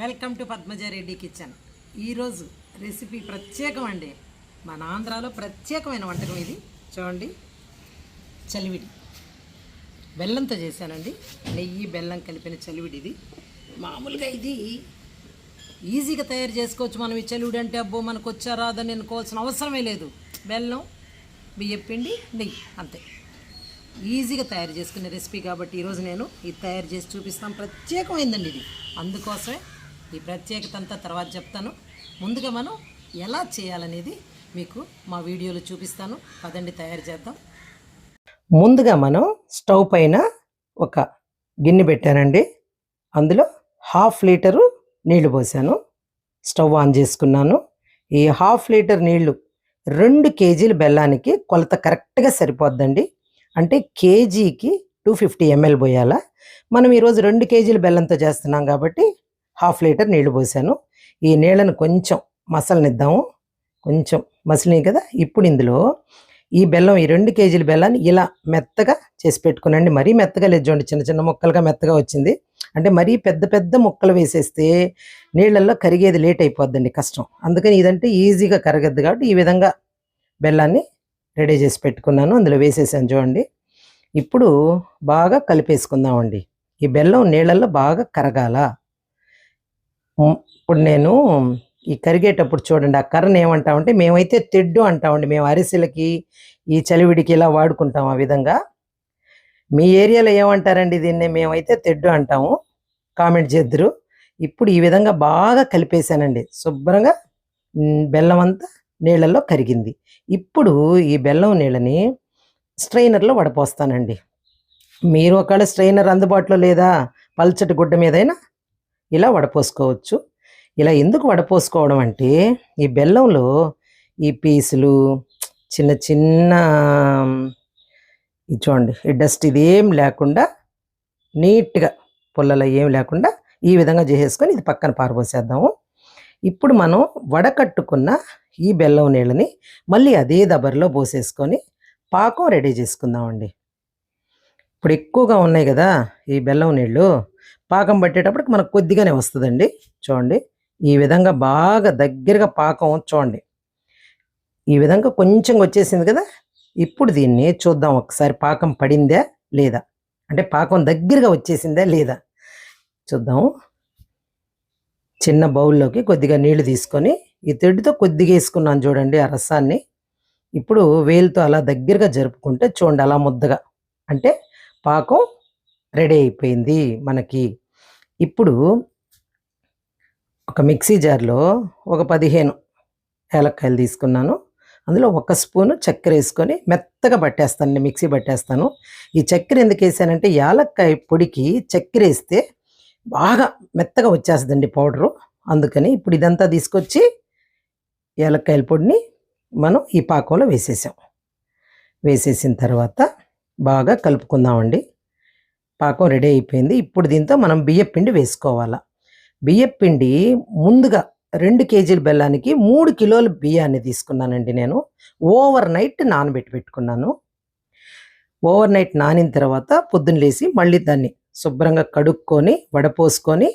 Welcome to Padmaja Reddy kitchen. ఈరోజు recipe ప్రత్యేకం అండి మన ఆంధ్రాలో ప్రత్యేకమైన వంటకం ఇది. చూడండి. చలివిడి. బెల్లంతో చేశానండి. నెయ్యి బెల్లం కలిపిన చలివిడి ఇది. మామూలుగా ఇది ఈజీగా తయారు చేసుకోవచ్చు మనం ఈ చలివిడి అంటే అబ్బో మనకు వచ్చా రాదని అనుకోవాల్సిన అవసరమే లేదు. బెల్లం బియ్యం పిండి నెయ్యి అంతే. ఈజీగా తయారు చేసుకునే రెసిపీ కాబట్టి ఈరోజు నేను ఇది తయారు చేసి చూపిస్తాను. ప్రత్యేకమైందండి ఇది. అందుకోసమే ఈ ప్రత్యేకత అంతా తర్వాత చెప్తాను. ముందుగా మనం ఎలా చేయాలనేది మీకు మా వీడియోలో చూపిస్తాను. పదండి తయారు చేద్దాం. ముందుగా మనం స్టవ్ పైన ఒక గిన్నె పెట్టానండి. అందులో హాఫ్ లీటరు నీళ్ళు పోసాను. స్టవ్ ఆన్ చేసుకున్నాను. ఈ హాఫ్ లీటర్ నీళ్ళు రెండు కేజీల బెల్లానికి కొలత కరెక్ట్గా సరిపోద్దండి. అంటే కేజీకి టూ ఫిఫ్టీ ఎంఎల్ పోయాలా. మనం ఈరోజు రెండు కేజీల బెల్లంతో చేస్తున్నాం కాబట్టి హాఫ్ లీటర్ నీళ్ళు పోసాను. ఈ నీళ్ళను కొంచెం మసలనిద్దాము. కొంచెం మసిలినాయి కదా ఇప్పుడు ఇందులో ఈ బెల్లం ఈ రెండు కేజీల బెల్లాన్ని ఇలా మెత్తగా చేసి పెట్టుకునండి. మరీ మెత్తగా లేదు చూడండి చిన్న చిన్న ముక్కలుగా మెత్తగా వచ్చింది. అంటే మరీ పెద్ద పెద్ద ముక్కలు వేసేస్తే నీళ్ళల్లో కరిగేది లేట్ అయిపోద్దండి కష్టం. అందుకని ఇదంటే ఈజీగా కరగద్దు కాబట్టి ఈ విధంగా బెల్లాన్ని రెడీ చేసి పెట్టుకున్నాను. అందులో వేసేసాను చూడండి. ఇప్పుడు బాగా కలిపేసుకుందామండి. ఈ బెల్లం నీళ్ళల్లో బాగా కరగాల. ఇప్పుడు నేను ఈ కరిగేటప్పుడు చూడండి ఆ కర్రను ఏమంటామంటే మేమైతే తెడ్డు అంటామండి. మేము అరిసెలకి ఈ చలివిడికి ఇలా వాడుకుంటాం ఆ విధంగా. మీ ఏరియాలో ఏమంటారండి దీన్ని? మేమైతే తెడ్డు అంటాము. కామెంట్ చేద్దరు. ఇప్పుడు ఈ విధంగా బాగా కలిపేశానండి. శుభ్రంగా బెల్లం అంతా నీళ్ళల్లో కరిగింది. ఇప్పుడు ఈ బెల్లం నీళ్ళని స్ట్రైనర్లో వడపోస్తానండి. మీరు ఒకవేళ స్ట్రైనర్ అందుబాటులో లేదా పల్చటి గుడ్డ మీదైనా ఇలా వడపోసుకోవచ్చు. ఇలా ఎందుకు వడపోసుకోవడం అంటే ఈ బెల్లంలో ఈ పీసులు చిన్న చిన్న ఇది చూడండి ఈ డస్ట్ ఇదేం లేకుండా నీట్గా పుల్లలో ఏం లేకుండా ఈ విధంగా చేసేసుకొని ఇది పక్కన పారబోసేద్దాము. ఇప్పుడు మనం వడకట్టుకున్న ఈ బెల్లం నీళ్ళని మళ్ళీ అదే దబర్లో పోసేసుకొని పాకం రెడీ చేసుకుందామండి. ఇప్పుడు ఎక్కువగా ఉన్నాయి కదా ఈ బెల్లం నీళ్ళు. పాకం పట్టేటప్పటికి మనకు కొద్దిగానే వస్తుందండి. చూడండి. ఈ విధంగా బాగా దగ్గరగా పాకం చూడండి. ఈ విధంగా కొంచెం వచ్చేసింది కదా. ఇప్పుడు దీన్ని చూద్దాం ఒకసారి పాకం పడిందా లేదా? అంటే పాకం దగ్గరగా వచ్చేసిందా లేదా? చూద్దాం. చిన్న బౌల్లోకి కొద్దిగా నీళ్ళు తీసుకొని ఈ తెడ్డుతో కొద్దిగా వేసుకున్నాను చూడండి ఆ రసాన్ని. ఇప్పుడు వేలుతో అలా దగ్గరగా జరుపుకుంటే చూడండి అలా ముద్దగా. అంటే పాకం రెడీ అయిపోయింది మనకి. ఇప్పుడు ఒక మిక్సీ జార్లో ఒక పదిహేను ఏలక్కాయలు తీసుకున్నాను. అందులో ఒక స్పూను చక్కెర వేసుకొని మెత్తగా పట్టేస్తాను నేను మిక్సీ పట్టేస్తాను. ఈ చక్కెర ఎందుకు వేసానంటే యాలక్కాయ పొడికి చక్కెర వేస్తే బాగా మెత్తగా వచ్చేస్తుందండి పౌడరు. అందుకని ఇప్పుడు ఇదంతా తీసుకొచ్చి ఏలక్కాయల పొడిని మనం ఈ పాకంలో వేసేసాం. వేసేసిన తర్వాత బాగా కలుపుకుందామండి. పాకం రెడీ అయిపోయింది. ఇప్పుడు దీంతో మనం బియ్యపిండి వేసుకోవాలా. బియ్యపిండి ముందుగా రెండు కేజీల బెల్లానికి మూడు కిలోల బియ్యాన్ని తీసుకున్నానండి నేను. ఓవర్ నైట్ నానబెట్టి పెట్టుకున్నాను. ఓవర్ నైట్ నానిన తర్వాత పొద్దున్న లేసి మళ్ళీ దాన్ని శుభ్రంగా కడుక్కొని వడపోసుకొని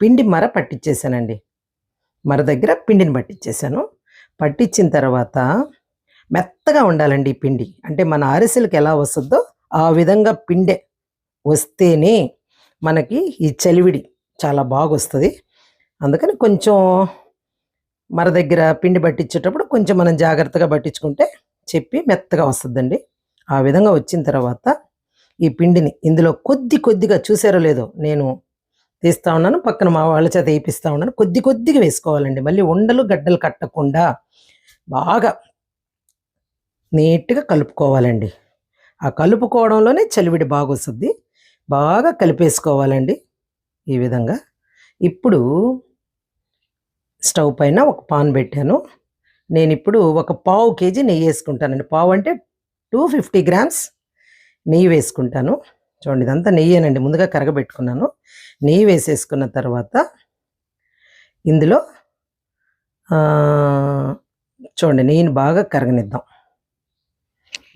పిండి మర పట్టించేసానండి మర దగ్గర పిండిని పట్టించేసాను పట్టించిన తర్వాత మెత్తగా ఉండాలండి ఈ పిండి. అంటే మన అరిసెలకు ఎలా వస్తుందో ఆ విధంగా పిండే వస్తేనే మనకి ఈ చలివిడి చాలా బాగా వస్తుంది అందుకని కొంచెం మర దగ్గర పిండి పట్టించేటప్పుడు కొంచెం మనం జాగ్రత్తగా పట్టించుకుంటే చెప్పి మెత్తగా వస్తుందండి. ఆ విధంగా వచ్చిన తర్వాత ఈ పిండిని ఇందులో కొద్ది కొద్దిగా చూసారో లేదో నేను తీస్తా ఉన్నాను. పక్కన మా వాళ్ళ చేత వేయిస్తూ ఉన్నాను. కొద్ది కొద్దిగా వేసుకోవాలండి. మళ్ళీ ఉండలు గడ్డలు కట్టకుండా బాగా నీట్గా కలుపుకోవాలండి. ఆ కలుపుకోవడంలోనే చలివిడి బాగా వస్తుంది బాగా కలిపేసుకోవాలండి ఈ విధంగా. ఇప్పుడు స్టవ్ పైన ఒక పాన్ పెట్టాను. నేను ఇప్పుడు ఒక పావు కేజీ నెయ్యి వేసుకుంటానండి. పావు అంటే టూ ఫిఫ్టీ గ్రామ్స్ నెయ్యి వేసుకుంటాను. చూడండి ఇదంతా నెయ్యేనండి. ముందుగా కరగబెట్టుకున్నాను. నెయ్యి వేసేసుకున్న తర్వాత ఇందులో చూడండి నెయ్యిని బాగా కరగనిద్దాం.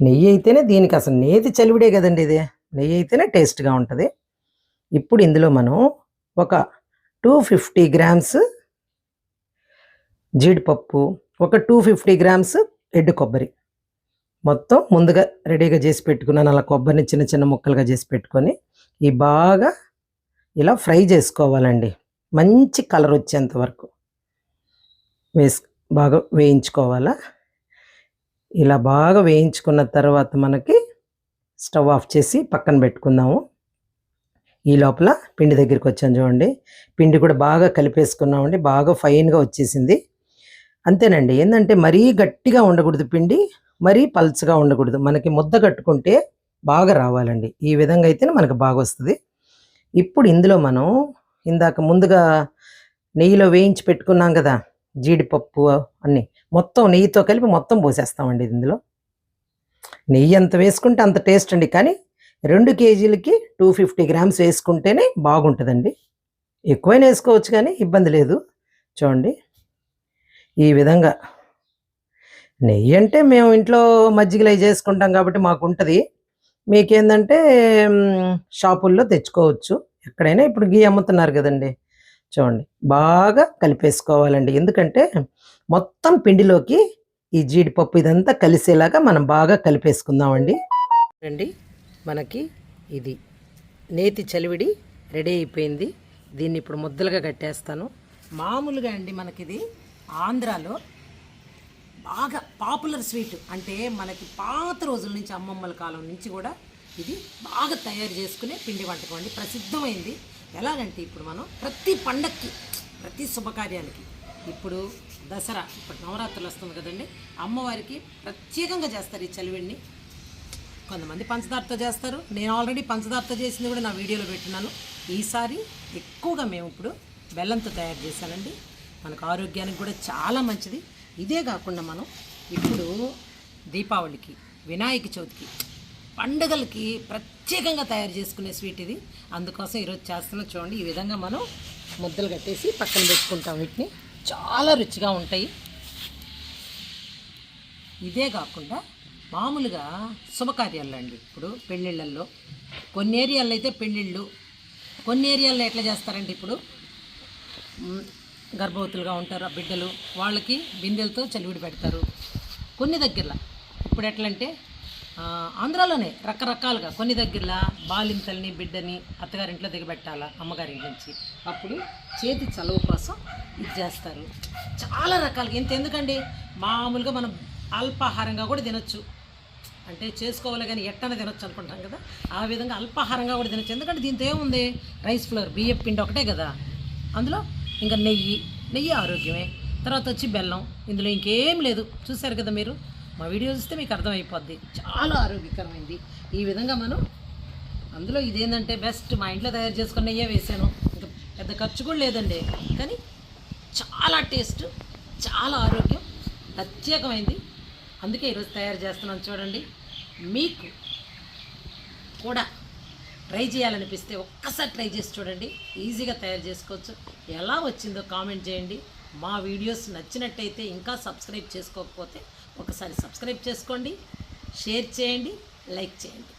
నెయ్యి అయితేనే దీనికి అసలు నేతి చలివిడే కదండి ఇది. నెయ్యి అయితేనే టేస్ట్గా ఉంటుంది. ఇప్పుడు ఇందులో మనం ఒక టూ ఫిఫ్టీ గ్రామ్స్ జీడిపప్పు ఒక టూ ఫిఫ్టీ గ్రామ్స్ ఎడ్డు కొబ్బరి. మొత్తం ముందుగా రెడీగా చేసి పెట్టుకున్నాను. అలా కొబ్బరిని చిన్న చిన్న ముక్కలుగా చేసి పెట్టుకొని ఈ బాగా ఇలా ఫ్రై చేసుకోవాలండి. మంచి కలర్ వచ్చేంత వరకు వేసు బాగా వేయించుకోవాలా? ఇలా బాగా వేయించుకున్న తర్వాత మనకి స్టవ్ ఆఫ్ చేసి పక్కన పెట్టుకుందాము. ఈ లోపల పిండి దగ్గరికి వచ్చాను చూడండి. పిండి కూడా బాగా కలిపేసుకున్నామండి బాగా ఫైన్గా వచ్చేసింది. అంతేనండి. ఏంటంటే మరీ గట్టిగా ఉండకూడదు పిండి మరీ పల్చగా ఉండకూడదు. మనకి ముద్ద కట్టుకుంటే బాగా రావాలండి. ఈ విధంగా అయితేనే మనకు బాగా వస్తుంది. ఇప్పుడు ఇందులో మనం ఇందాక ముందుగా నెయ్యిలో వేయించి పెట్టుకున్నాం కదా జీడిపప్పు అన్నీ మొత్తం నెయ్యితో కలిపి మొత్తం పోసేస్తామండి ఇందులో. నెయ్యి ఎంత వేసుకుంటే అంత టేస్ట్ అండి కానీ రెండు కేజీలకి టూ ఫిఫ్టీ గ్రామ్స్ వేసుకుంటేనే బాగుంటుందండి. ఎక్కువైనా వేసుకోవచ్చు కానీ ఇబ్బంది లేదు. చూడండి. ఈ విధంగా నెయ్యి అంటే మేము ఇంట్లో మజ్జిగలు చేసుకుంటాం కాబట్టి మాకు ఉంటుంది మీకేందంటే షాపుల్లో తెచ్చుకోవచ్చు. ఎక్కడైనా ఇప్పుడు గీ అమ్ముతున్నారు కదండి. చూడండి బాగా కలిపేసుకోవాలండి. ఎందుకంటే మొత్తం పిండిలోకి ఈ జీడిపప్పు ఇదంతా కలిసేలాగా మనం బాగా కలిపేసుకుందామండి. అండి మనకి ఇది నేతి చలివిడి రెడీ అయిపోయింది. దీన్ని ఇప్పుడు ముద్దలుగా కట్టేస్తాను. మామూలుగా అండి మనకిది ఆంధ్రాలో బాగా పాపులర్ స్వీట్ అంటే మనకి పాత రోజుల నుంచి అమ్మమ్మల కాలం నుంచి కూడా ఇది బాగా తయారు చేసుకునే పిండి వంటకం అండి. ప్రసిద్ధమైంది. ఎలాగంటే ఇప్పుడు మనం ప్రతి పండక్కి ప్రతి శుభకార్యానికి ఇప్పుడు దసరా ఇప్పుడు నవరాత్రులు వస్తుంది కదండి అమ్మవారికి ప్రత్యేకంగా చేస్తారు ఈ చలివిడిని. కొంతమంది పంచదారతో చేస్తారు. నేను ఆల్రెడీ పంచదారతో చేసింది కూడా నా వీడియోలో పెట్టినాను ఈసారి ఎక్కువగా మేము ఇప్పుడు బెల్లంతో తయారు చేశానండి. మనకు ఆరోగ్యానికి కూడా చాలా మంచిది. ఇదే కాకుండా మనం ఇప్పుడు దీపావళికి వినాయక చవితికి పండుగలకి ప్రత్యేకంగా తయారు చేసుకునే స్వీట్ ఇది. అందుకోసం ఈరోజు చేస్తున్న చూడండి ఈ విధంగా మనం ముద్దలు కట్టేసి పక్కన పెట్టుకుంటాం వీటిని. చాలా రుచిగా ఉంటాయి. ఇదే కాకుండా మామూలుగా శుభకార్యాలు అండి ఇప్పుడు పెళ్ళిళ్ళల్లో. కొన్ని ఏరియాల్లో అయితే పెళ్ళిళ్ళు కొన్ని ఏరియాల్లో ఎట్లా చేస్తారండి ఇప్పుడు గర్భవతులుగా ఉంటారు ఆ బిడ్డలు వాళ్ళకి బిందెలతో చలివిడి పెడతారు. కొన్ని దగ్గరలో. ఇప్పుడు ఎట్లా అంటే ఆంధ్రాలోనే రకరకాలుగా కొన్ని దగ్గరలో బాలింతల్ని బిడ్డని అత్తగారింట్లో దిగబెట్టాలా అమ్మగారి నుంచి. అప్పుడు చేతి చలవ కోసం ఇది చేస్తారు. చాలా రకాలుగా. ఇంత ఎందుకండి? మామూలుగా మనం అల్పాహారంగా కూడా తినొచ్చు. అంటే చేసుకోవాలి కానీ ఎట్టన తినొచ్చు అనుకుంటాం కదా? ఆ విధంగా అల్పాహారంగా కూడా తినొచ్చు. ఎందుకంటే దీంతో ఏముంది? రైస్ ఫ్లోర్ బియ్యం పిండి ఒకటే కదా? అందులో ఇంకా నెయ్యి నెయ్యి ఆరోగ్యమే. తర్వాత వచ్చి బెల్లం. ఇందులో ఇంకేం లేదు. చూశారు కదా మీరు? మా వీడియో చూస్తే మీకు అర్థమైపోద్ది. చాలా ఆరోగ్యకరమైంది. ఈ విధంగా మనం అందులో ఇదేంటంటే బెస్ట్ మా ఇంట్లో తయారు చేసుకున్న వేసాను ఇంకా పెద్ద ఖర్చు కూడా లేదండి. కానీ చాలా టేస్ట్ చాలా ఆరోగ్యం ప్రత్యేకమైంది. అందుకే ఈరోజు తయారు చేస్తున్నాను చూడండి. మీకు కూడా ట్రై చేయాలనిపిస్తే ఒక్కసారి ట్రై చేసి చూడండి. ఈజీగా తయారు చేసుకోవచ్చు. ఎలా వచ్చిందో కామెంట్ చేయండి. మా వీడియోస్ నచ్చినట్టయితే ఇంకా సబ్స్క్రైబ్ చేసుకోకపోతే ఒకసారి సబ్స్క్రైబ్ చేసుకోండి షేర్ చేయండి లైక్ చేయండి.